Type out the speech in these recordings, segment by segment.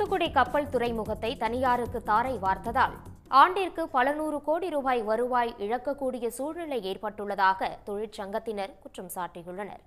தூத்துக்குடி கப்பல் துறைமுகத்தை தனியாருக்கு தாரை வார்த்ததால் ஆண்டிற்கு பல நூறு கோடி ரூபாய் வருவாய் இழக்கக்கூடிய சூழ்நிலை ஏற்பட்டுள்ளதாக தொழிற்சங்கத்தினர் குற்றம் சாட்டியுள்ளனர்.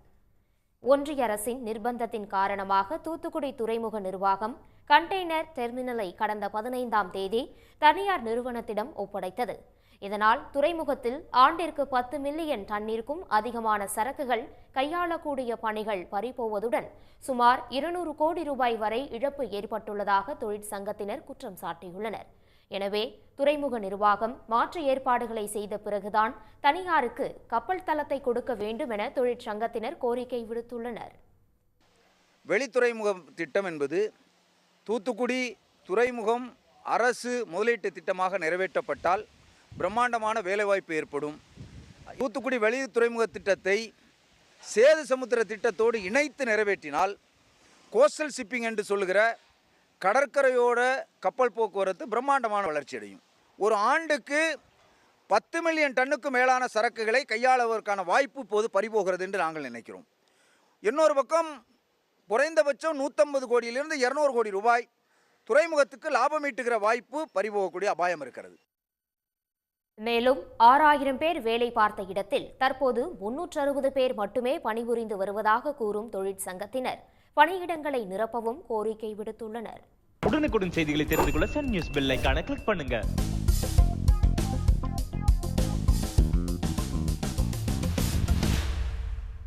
ஒன்றிய அரசின் நிர்பந்தத்தின் காரணமாக தூத்துக்குடி துறைமுக நிர்வாகம் கண்டெய்னர் டெர்மினலை கடந்த பதினைந்தாம் தேதி தனியார் நிறுவனத்திடம் ஒப்படைத்தது. இதனால் துறைமுகத்தில் ஆண்டிற்கு பத்து மில்லியன் டன்னிற்கும் அதிகமான சரக்குகள் கையாளக்கூடிய பணிகள் பறிபோவதுடன் சுமார் இருநூறு கோடி ரூபாய் வரை இழப்பு ஏற்பட்டுள்ளதாக தொழிற்சங்கத்தினர் குற்றம் சாட்டியுள்ளனர். எனவே துறைமுக நிர்வாகம் மாற்று ஏற்பாடுகளை செய்த பிறகுதான் தனியாருக்கு கப்பல் தளத்தை கொடுக்க வேண்டும் என தொழிற்சங்கத்தினர் கோரிக்கை விடுத்துள்ளனர். வெளித்துறைமுகம் திட்டம் என்பது தூத்துக்குடி துறைமுகம் அரசு முதலீட்டு திட்டமாக நிறைவேற்றப்பட்டால் பிரம்மாண்டமான வேலைவாய்ப்பு ஏற்படும். தூத்துக்குடி வெளி துறைமுக திட்டத்தை சேது சமுத்திர திட்டத்தோடு இணைத்து நிறைவேற்றினால் கோஸ்டல் ஷிப்பிங் என்று சொல்லுகிற கடற்கரையோட கப்பல் போக்குவரத்து பிரம்மாண்டமான வளர்ச்சி அடையும். ஒரு ஆண்டுக்கு பத்து மில்லியன் டன்னுக்கு மேலான சரக்குகளை கையாளுவதற்கான வாய்ப்பு இப்போது பறிபோகிறது என்று நாங்கள் நினைக்கிறோம். இன்னொரு பக்கம் குறைந்தபட்சம் நூற்றம்பது கோடியிலிருந்து இரநூறு கோடி ரூபாய் துறைமுகத்துக்கு லாபம் ஈட்டுகிற வாய்ப்பு பறிபோகக்கூடிய அபாயம் இருக்கிறது. மேலும் ஆறாயிரம் பேர் வேலை பார்த்த இடத்தில் தற்போது முன்னூற்று அறுபது பேர் மட்டுமே பணிபுரிந்து வருவதாக கூறும் தொழிற்சங்கத்தினர் பணியிடங்களை நிரப்பவும் கோரிக்கை விடுத்துள்ளனர். உடனுக்குடன் செய்திகளை தெரிந்து கொள்ள சன் நியூஸ் பெல் கிளிக் பண்ணுங்க.